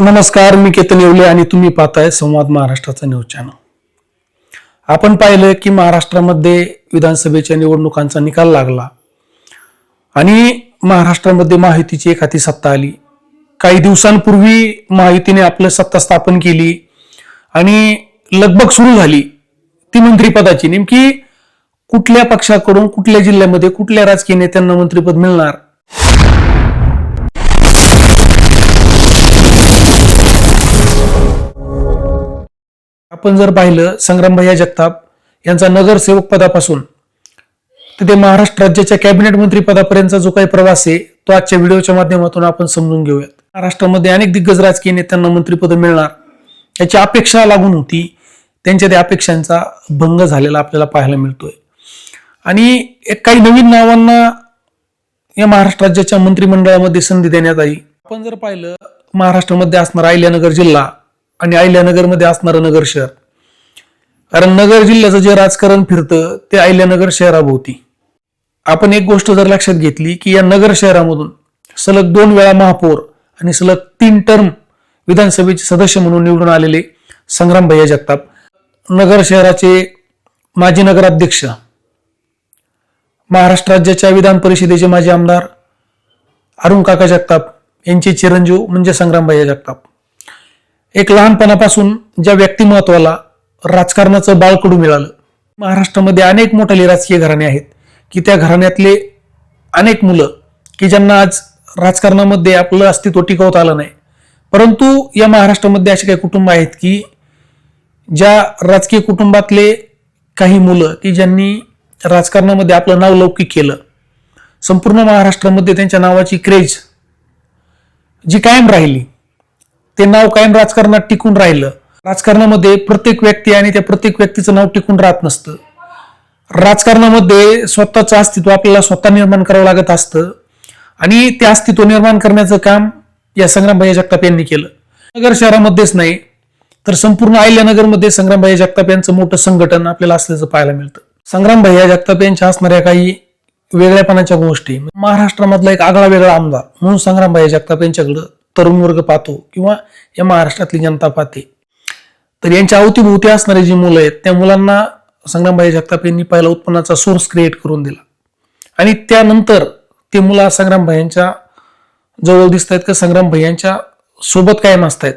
नमस्कार मी केतन येवले आणि तुम्ही पाहताय संवाद महाराष्ट्राचा न्यूज चॅनल. आपण पाहिलं की महाराष्ट्रामध्ये विधानसभेच्या निवडणुकांचा निकाल लागला आणि महाराष्ट्रामध्ये महायुतीची एक हाती सत्ता आली. काही दिवसांपूर्वी महायुतीने आपलं सत्ता स्थापन केली आणि लगबग सुरू झाली ती मंत्रिपदाची. नेमकी कुठल्या पक्षाकडून कुठल्या जिल्ह्यामध्ये कुठल्या राजकीय नेत्यांना मंत्रिपद मिळणार? आपण जर पाहिलं संग्रामभैया जगताप यांचा नगरसेवक पदापासून तर ते महाराष्ट्र राज्याच्या कॅबिनेट मंत्री पदापर्यंतचा जो काही प्रवास आहे तो आजच्या व्हिडिओच्या माध्यमातून आपण समजून घेऊयात. महाराष्ट्रामध्ये अनेक दिग्गज राजकीय नेत्यांना मंत्रीपद मिळणार याची अपेक्षा लागून होती त्यांच्या त्या अपेक्षांचा भंग झालेला आपल्याला पाहायला मिळतोय. आणि एक काही नवीन नावांना या महाराष्ट्र राज्याच्या मंत्रिमंडळामध्ये संधी देण्यात आली. आपण जर पाहिलं महाराष्ट्रामध्ये असणारा अहिल्यानगर जिल्हा आणि अहिल्यानगरमध्ये असणारं नगर शहर. कारण नगर जिल्ह्याचं जे राजकारण फिरतं ते अहिल्यानगर शहराभोवती. आपण एक गोष्ट जर लक्षात घेतली की या नगर शहरामधून सलग दोन वेळा महापौर आणि सलग तीन टर्म विधानसभेचे सदस्य म्हणून निवडून आलेले संग्राम भैया जगताप नगर शहराचे माजी नगराध्यक्ष महाराष्ट्र राज्याच्या विधान परिषदेचे माजी आमदार अरुण काका जगताप यांचे चिरंजीव म्हणजे संग्रामभैया जगताप. एक लहानपणापासून ज्या व्यक्तिमत्वाला राजकारणाचं बाळकडू मिळालं. महाराष्ट्रामध्ये अनेक मोठाले राजकीय घराणे आहेत की त्या घराण्यातले अनेक मुलं की ज्यांना आज राजकारणामध्ये आपलं अस्तित्व टिकवता आलं नाही. परंतु या महाराष्ट्रामध्ये असे काही कुटुंब आहेत की ज्या राजकीय कुटुंबातले काही मुलं की ज्यांनी राजकारणामध्ये आपलं नाव लौकिक केलं. संपूर्ण महाराष्ट्रामध्ये त्यांच्या नावाची क्रेज जी कायम राहिली. ते नाव कायम राजकारणात टिकून राहिलं. राजकारणामध्ये प्रत्येक व्यक्ती आणि त्या प्रत्येक व्यक्तीचं नाव टिकून राहत नसतं. राजकारणामध्ये स्वतःचं अस्तित्व आपल्याला स्वतः निर्माण करावं लागत असतं. आणि ते अस्तित्व निर्माण करण्याचं काम या संग्रामभाई जगताप यांनी केलं. नगर शहरामध्येच नाही तर संपूर्ण अहिल्यानगरमध्ये संग्रामभाई जगताप यांचं मोठं संघटन आपल्याला असल्याचं पाहायला मिळतं. संग्रामभाई जगताप यांच्या असणाऱ्या काही वेगळ्यापणाच्या गोष्टी महाराष्ट्रामधला एक आगळा वेगळा आमदार म्हणून संग्रामभाई जगताप यांच्याकडं तरुण वर्ग पाहतो किंवा या महाराष्ट्रातली जनता पाहते. तर यांच्या अवतीभोवती असणारे जी मुलं आहेत त्या मुलांना संग्रामभाई जगताप यांनी पहिला उत्पन्नाचा सोर्स क्रिएट करून दिला. आणि त्यानंतर ते मुलं संग्रामभाईंच्या जवळ दिसत आहेत का संग्रामभाईंच्या सोबत कायम असतायत.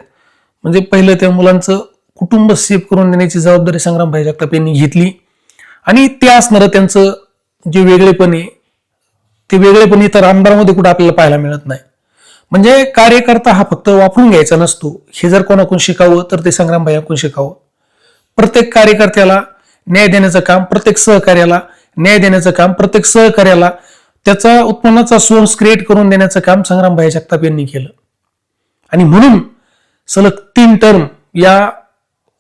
म्हणजे पहिलं त्या मुलांचं कुटुंब सेफ करून देण्याची जबाबदारी संग्रामभाई जगताप यांनी घेतली. आणि ते असणारं त्यांचं जे वेगळेपण आहे ते वेगळेपण इतर आमदारामध्ये कुठं आपल्याला पाहायला मिळत नाही. म्हणजे कार्यकर्ता हा फक्त वापरून घ्यायचा नसतो. हे जर कोणाकडून शिकावं तर ते संग्रामभाईकडून शिकावं. प्रत्येक कार्यकर्त्याला न्याय देण्याचं काम प्रत्येक सहकार्याला न्याय देण्याचं काम प्रत्येक सहकार्याला त्याचा उत्पन्नाचा सोर्स क्रिएट करून देण्याचं काम संग्रामभाई जगताप यांनी केलं. आणि म्हणून सलग तीन टर्म या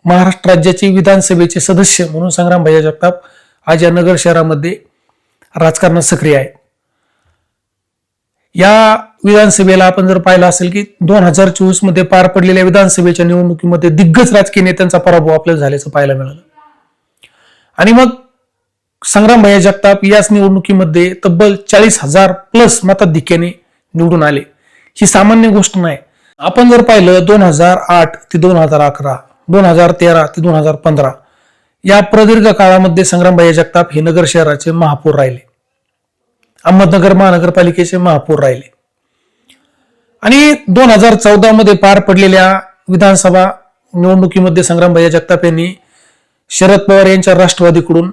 महाराष्ट्र राज्याचे विधानसभेचे सदस्य म्हणून संग्रामभाई जगताप आज या नगर शहरामध्ये राजकारणात सक्रिय आहेत या विधानसभेला आपण जर पाहिलं असेल की दोन हजार चोवीसमध्ये पार पडलेल्या विधानसभेच्या निवडणुकीमध्ये दिग्गज राजकीय नेत्यांचा पराभव आपल्याला झाल्याचं पाहायला मिळालं. आणि मग संग्राम भैया जगताप याच निवडणुकीमध्ये तब्बल चाळीस हजार प्लस मताधिक्याने निवडून आले. ही सामान्य गोष्ट नाही. आपण जर पाहिलं दोन हजार आठ ते दोन हजार अकरा दोन हजार तेरा ते दोन हजार पंधरा या प्रदीर्घ काळामध्ये संग्राम भैया जगताप हे नगर शहराचे महापौर राहिले. अहमदनगर महानगरपालिकेचे महापौर राहिले. आणि दोन हजार चौदा मध्ये पार पडलेल्या विधानसभा निवडणुकीमध्ये संग्रामभाई जगताप यांनी शरद पवार यांच्या राष्ट्रवादीकडून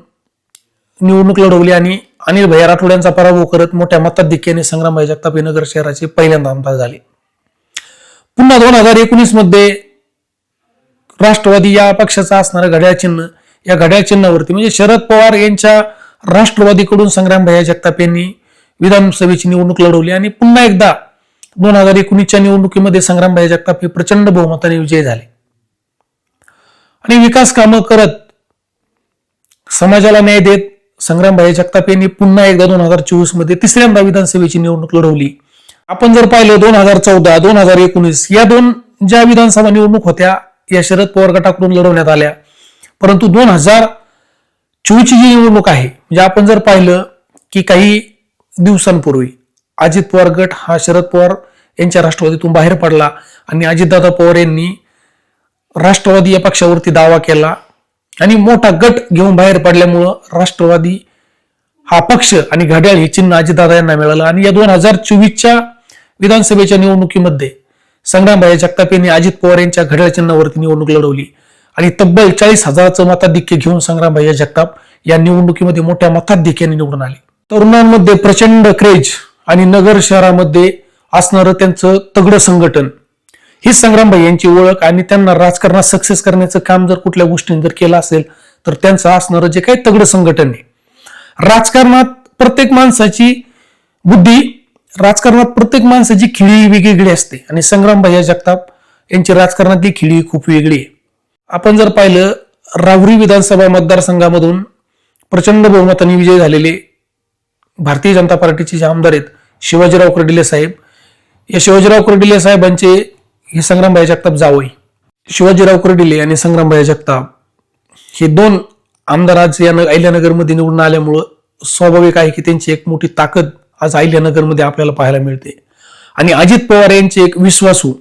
निवडणूक लढवली आणि अनिल भैया राठोड यांचा पराभव करत मोठ्या मताधिक्याने संग्रामभाई जगताप हे नगर शहराचे पहिल्यांदा आमदार झाले. पुन्हा दोन हजार एकोणीसमध्ये राष्ट्रवादी या पक्षाचा असणारं घड्याळ चिन्ह या घड्याळ चिन्हावरती म्हणजे शरद पवार यांच्या राष्ट्रवादीकडून संग्रामभाई जगताप यांनी विधानसभेची निवडणूक लढवली आणि पुन्हा एकदा दोन हजार एकोणीसच्या निवडणुकीमध्ये संग्रामबाई जगताप हे प्रचंड बहुमताने विजयी झाले. आणि विकास कामं करत समाजाला न्याय देत संग्रामबाई जगताप यांनी पुन्हा एकदा दोन हजार चोवीसमध्ये तिसऱ्यांदा विधानसभेची निवडणूक लढवली. आपण जर पाहिलं दोन हजार चौदा दोन हजार एकोणीस या दोन ज्या विधानसभा निवडणूक होत्या या शरद पवार गटाकडून लढवण्यात आल्या. परंतु दोन हजार चोवीसची जी निवडणूक आहे म्हणजे आपण जर पाहिलं की काही दिवसांपूर्वी अजित पवार गट हा शरद पवार यांच्या राष्ट्रवादीतून बाहेर पडला आणि अजितदादा पवार यांनी राष्ट्रवादी या पक्षावरती दावा केला. आणि मोठा गट घेऊन बाहेर पडल्यामुळं राष्ट्रवादी हा पक्ष आणि घड्याळ हे चिन्ह अजितदादा यांना मिळालं. आणि या दोन हजार चोवीसच्या विधानसभेच्या निवडणुकीमध्ये संग्रामभाई जगताप यांनी अजित पवार यांच्या घड्याळ चिन्हावरती निवडणूक लढवली. आणि तब्बल चाळीस हजाराचं मताधिक्य घेऊन संग्रामभाई जगताप या निवडणुकीमध्ये मोठ्या मताधिक्याने निवडून आले. तरुणांमध्ये प्रचंड क्रेज आणि नगर शहरामध्ये असणारं त्यांचं तगडं संघटन. ही संग्रामभाई यांची ओळख आणि त्यांना राजकारणात सक्सेस करण्याचं काम जर कुठल्या गोष्टीने जर केलं असेल तर त्यांचं असणारं जे काही तगडं संघटन आहे. राजकारणात प्रत्येक माणसाची बुद्धी राजकारणात प्रत्येक माणसाची खिळी वेगवेगळी असते आणि संग्रामभाई जगताप यांची राजकारणातली खिळी खूप वेगळी आहे. आपण जर पाहिलं रावरी विधानसभा मतदारसंघामधून प्रचंड बहुमताने विजय झालेले भारतीय जनता पार्टीचे जे आमदार आहेत शिवाजीराव कर्डिले साहेब. या शिवाजीराव कर्डिले साहेबांचे हे संग्रामभाई जगताप जावई. शिवाजीराव कर्डिले आणि संग्रामभाई जगताप हे दोन आमदार आज या अहिल्यानगरमध्ये निवडून आल्यामुळं स्वाभाविक आहे की त्यांची एक मोठी ताकद आज अहिल्यानगरमध्ये आपल्याला पाहायला मिळते. आणि अजित पवार यांचे एक विश्वासू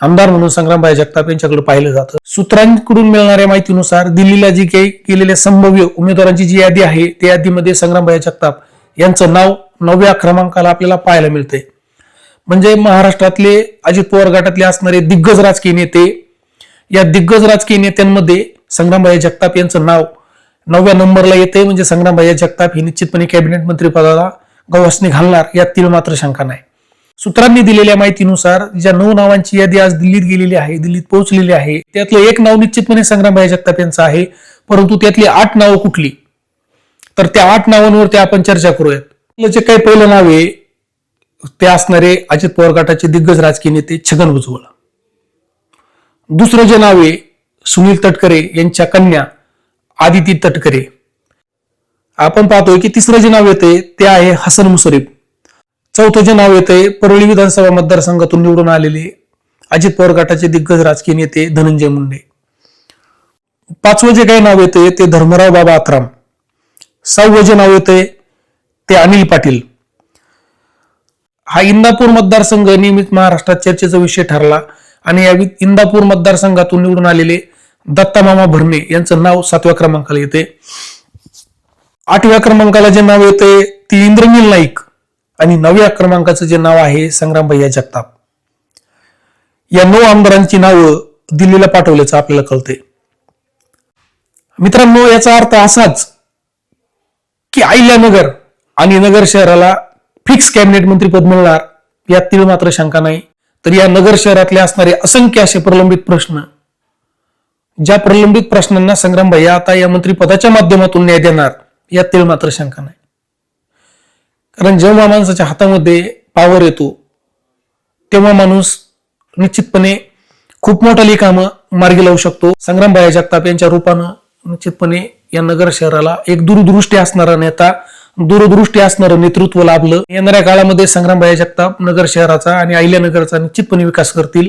आमदार म्हणून संग्रामभाई जगताप यांच्याकडे पाहिलं जातं. सूत्रांकडून मिळणाऱ्या माहितीनुसार दिल्लीला जी काही केलेल्या संभाव्य उमेदवारांची जी यादी आहे त्या यादीमध्ये संग्रामभाई जगताप यांचं नाव नवव्या क्रमांकाला आपल्याला पाहायला मिळते म्हणजे महाराष्ट्रातले अजित पवार गटातले असणारे दिग्गज राजकीय नेते या दिग्गज राजकीय नेत्यांमध्ये संग्रामबाई जगताप यांचं नाव नवव्या नंबरला येते म्हणजे संग्रामबाई जगताप हे निश्चितपणे कॅबिनेट मंत्रीपदाला गवासणी घालणार यातील मात्र शंका नाही. सूत्रांनी दिलेल्या माहितीनुसार ज्या नऊ नावांची यादी आज दिल्लीत गेलेली आहे दिल्लीत पोहोचलेली आहे त्यातलं एक नाव निश्चितपणे संग्रामबाई जगताप यांचं आहे परंतु त्यातली आठ नावं कुठली? तर त्या आठ नावांवरती आपण चर्चा करूयात. जे काही पहिलं नाव आहे ते असणारे अजित पवार गटाचे दिग्गज राजकीय नेते छगन भुजबळ. दुसरं जे नाव आहे सुनील तटकरे यांच्या कन्या आदिती तटकरे. आपण पाहतोय की तिसरं जे नाव येते ते आहे हसन मुसरीफ चौथं जे नाव येते परळी विधानसभा मतदारसंघातून निवडून आलेले अजित पवार गटाचे दिग्गज राजकीय नेते धनंजय मुंडे. पाचवं जे काही नाव येते ते धर्मराव बाबा आत्राम. सहावं जे नाव येते ते अनिल पाटील. हा इंदापूर मतदारसंघ नियमित महाराष्ट्रात चर्चेचा विषय ठरला आणि या इंदापूर मतदारसंघातून निवडून आलेले दत्तामामा भरणे यांचं नाव सातव्या क्रमांकाला येते. आठव्या क्रमांकाला जे नाव येते ते इंद्रनील नाईक आणि नवव्या क्रमांकाचं जे नाव आहे संग्राम भैया जगताप. या नऊ आमदारांची नावं दिल्लीला पाठवल्याचं आपल्याला कळते मित्रांनो याचा अर्थ असाच की अहिल्यानगर आणि नगर शहराला फिक्स कॅबिनेट मंत्रीपद मिळणार यात मात्र शंका नाही. तर या नगर शहरातले असणारे असंख्य असे प्रलंबित प्रश्न ज्या प्रलंबित प्रश्नांना संग्राम भाई आता या मंत्रिपदाच्या माध्यमातून न्याय देणार यात तीळ मात्र शंका नाही. कारण जेव्हा माणसाच्या हातामध्ये पावर येतो तेव्हा माणूस निश्चितपणे खूप मोठाली कामं मार्गी लावू शकतो. संग्रामबाई जगताप यांच्या रूपानं निश्चितपणे या नगर शहराला एक दूरदृष्टी असणारा नेता दूरदृष्टी असणारं नेतृत्व लाभलं. येणाऱ्या काळामध्ये संग्राम भाया जगताप नगर शहराचा आणि अहिल्यानगरचा निश्चितपणे विकास करतील.